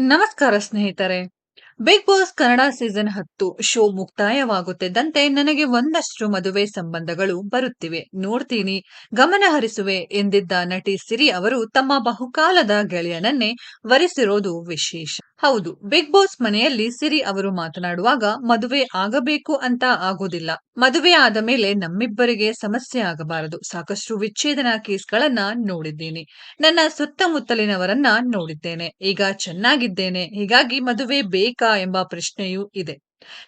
ನಮಸ್ಕಾರ ಸ್ನೇಹಿತರೆ. Big boss Kannada season ಹತ್ತು ಶೋ ಮುಕ್ತಾಯವಾಗುತ್ತಿದ್ದಂತೆ ನನಗೆ ಒಂದಷ್ಟು ಮದುವೆ ಸಂಬಂಧಗಳು ಬರುತ್ತಿವೆ. ನೋಡ್ತೀನಿ. ಗಮನ ಹರಿಸುವೆ ಎಂದಿದ್ದ ನಟಿ ಸಿರಿ ಅವರು ತಮ್ಮ ಬಹುಕಾಲದ ಗೆಳೆಯನನ್ನೇ ವರಿಸಿರೋದು ವಿಶೇಷ. ಹೌದು, ಬಿಗ್ ಬಾಸ್ ಮನೆಯಲ್ಲಿ ಸಿರಿ ಅವರು ಮಾತನಾಡುವಾಗ ಮದುವೆ ಆಗಬೇಕು ಅಂತ ಆಗೋದಿಲ್ಲ. ಮದುವೆ ಆದ ಮೇಲೆ ನಮ್ಮಿಬ್ಬರಿಗೆ ಸಮಸ್ಯೆ ಆಗಬಾರದು. ಸಾಕಷ್ಟು ವಿಚ್ಛೇದನ ಕೇಸ್ಗಳನ್ನ ನೋಡಿದ್ದೀನಿ. ನನ್ನ ಸುತ್ತಮುತ್ತಲಿನವರನ್ನ ನೋಡಿದ್ದೇನೆ. ಈಗ ಚೆನ್ನಾಗಿದ್ದೇನೆ. ಹೀಗಾಗಿ ಮದುವೆ ಬೇಕಾ ಎಂಬ ಪ್ರಶ್ನೆಯೂ ಇದೆ.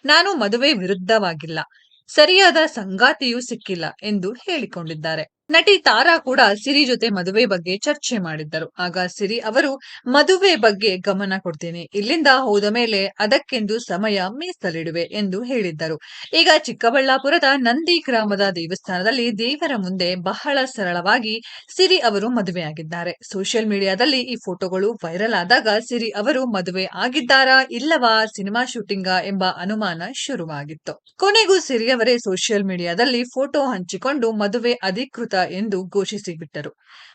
ನಾನು ಮದುವೆ ವಿರುದ್ಧವಾಗಿಲ್ಲ. ಸರಿಯಾದ ಸಂಗಾತಿಯೂ ಸಿಕ್ಕಿಲ್ಲ ಎಂದು ಹೇಳಿಕೊಂಡಿದ್ದಾರೆ. ನಟಿ ತಾರಾ ಕೂಡ ಸಿರಿ ಜೊತೆ ಮದುವೆ ಬಗ್ಗೆ ಚರ್ಚೆ ಮಾಡಿದ್ದರು. ಆಗ ಸಿರಿ ಅವರು, ಮದುವೆ ಬಗ್ಗೆ ಗಮನ ಕೊಡ್ತೀನಿ. ಇಲ್ಲಿಂದ ಹೋದ ಮೇಲೆ ಅದಕ್ಕೆಂದು ಸಮಯ ಮೀಸಲಿಡುವೆ ಎಂದು ಹೇಳಿದ್ದರು. ಈಗ ಚಿಕ್ಕಬಳ್ಳಾಪುರದ ನಂದಿ ಗ್ರಾಮದ ದೇವಸ್ಥಾನದಲ್ಲಿ ದೇವರ ಮುಂದೆ ಬಹಳ ಸರಳವಾಗಿ ಸಿರಿ ಅವರು ಮದುವೆಯಾಗಿದ್ದಾರೆ. ಸೋಷಿಯಲ್ ಮೀಡಿಯಾದಲ್ಲಿ ಈ ಫೋಟೋಗಳು ವೈರಲ್ ಆದಾಗ ಸಿರಿ ಅವರು ಮದುವೆ ಆಗಿದ್ದಾರಾ ಇಲ್ಲವಾ ಸಿನಿಮಾ ಶೂಟಿಂಗ್ ಎಂಬ ಅನುಮಾನ ಶುರುವಾಗಿತ್ತು. ಕೊನೆಗೂ ಸಿರಿಯವರೇ ಸೋಷಿಯಲ್ ಮೀಡಿಯಾದಲ್ಲಿ ಫೋಟೋ ಹಂಚಿಕೊಂಡು ಮದುವೆ ಅಧಿಕೃತ ಎಂದು ಘೋಷಿಸಿಬಿಟ್ಟರು.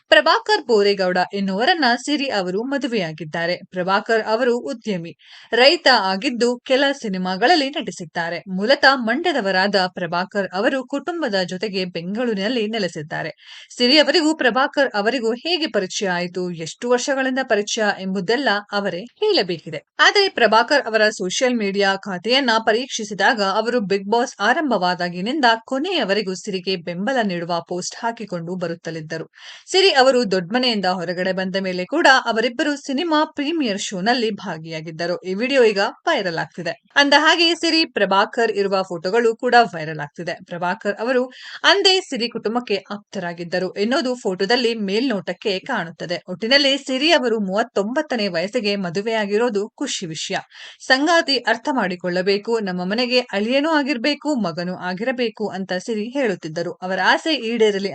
ಪ್ರಭಾಕರ್ ಬೋರೇಗೌಡ ಎನ್ನುವರನ್ನ ಸಿರಿ ಅವರು ಮದುವೆಯಾಗಿದ್ದಾರೆ. ಪ್ರಭಾಕರ್ ಅವರು ಉದ್ಯಮಿ. ರೈತ ಆಗಿದ್ದು ಕೆಲ ಸಿನಿಮಾಗಳಲ್ಲಿ ನಟಿಸಿದ್ದಾರೆ. ಮೂಲತಃ ಮಂಡ್ಯದವರಾದ ಪ್ರಭಾಕರ್ ಅವರು ಕುಟುಂಬದ ಜೊತೆಗೆ ಬೆಂಗಳೂರಿನಲ್ಲಿ ನೆಲೆಸಿದ್ದಾರೆ. ಸಿರಿ ಅವರಿಗೂ ಪ್ರಭಾಕರ್ ಅವರಿಗೂ ಹೇಗೆ ಪರಿಚಯ ಆಯಿತು, ಎಷ್ಟು ವರ್ಷಗಳಿಂದ ಪರಿಚಯ ಎಂಬುದೆಲ್ಲ ಅವರೇ ಹೇಳಬೇಕಿದೆ. ಆದರೆ ಪ್ರಭಾಕರ್ ಅವರ ಸೋಷಿಯಲ್ ಮೀಡಿಯಾ ಖಾತೆಯನ್ನ ಪರೀಕ್ಷಿಸಿದಾಗ ಅವರು ಬಿಗ್ ಬಾಸ್ ಆರಂಭವಾದಾಗಿನಿಂದ ಕೊನೆಯವರೆಗೂ ಸಿರಿಗೆ ಬೆಂಬಲ ನೀಡುವ ಪೋಸ್ಟ್ ಹಾಕಿಕೊಂಡು ಬರುತ್ತಲಿದ್ದರು. ಸಿರಿ ಅವರು ದೊಡ್ಡಮನೆಯಿಂದ ಹೊರಗಡೆ ಬಂದ ಮೇಲೆ ಕೂಡ ಅವರಿಬ್ಬರು ಸಿನಿಮಾ ಪ್ರೀಮಿಯರ್ ಶೋನಲ್ಲಿ ಭಾಗಿಯಾಗಿದ್ದರು. ಈ ವಿಡಿಯೋ ಈಗ ವೈರಲ್ ಆಗ್ತಿದೆ. ಅಂದ ಹಾಗೆ ಸಿರಿ, ಪ್ರಭಾಕರ್ ಇರುವ ಫೋಟೋಗಳು ಕೂಡ ವೈರಲ್ ಆಗ್ತಿದೆ. ಪ್ರಭಾಕರ್ ಅವರು ಅಂದೇ ಸಿರಿ ಕುಟುಂಬಕ್ಕೆ ಆಪ್ತರಾಗಿದ್ದರು ಎನ್ನುವುದು ಫೋಟೋದಲ್ಲಿ ಮೇಲ್ನೋಟಕ್ಕೆ ಕಾಣುತ್ತದೆ. ಒಟ್ಟಿನಲ್ಲಿ ಸಿರಿ ಅವರು ಮೂವತ್ತೊಂಬತ್ತನೇ ವಯಸ್ಸಿಗೆ ಮದುವೆಯಾಗಿರೋದು ಖುಷಿ ವಿಷಯ. ಸಂಗಾತಿ ಅರ್ಥ ಮಾಡಿಕೊಳ್ಳಬೇಕು, ನಮ್ಮ ಮನೆಗೆ ಅಳಿಯನೂ ಆಗಿರ್ಬೇಕು, ಮಗನೂ ಆಗಿರಬೇಕು ಅಂತ ಸಿರಿ ಹೇಳುತ್ತಿದ್ದರು. ಅವರ ಆಸೆ ಈಡೇರಲಿ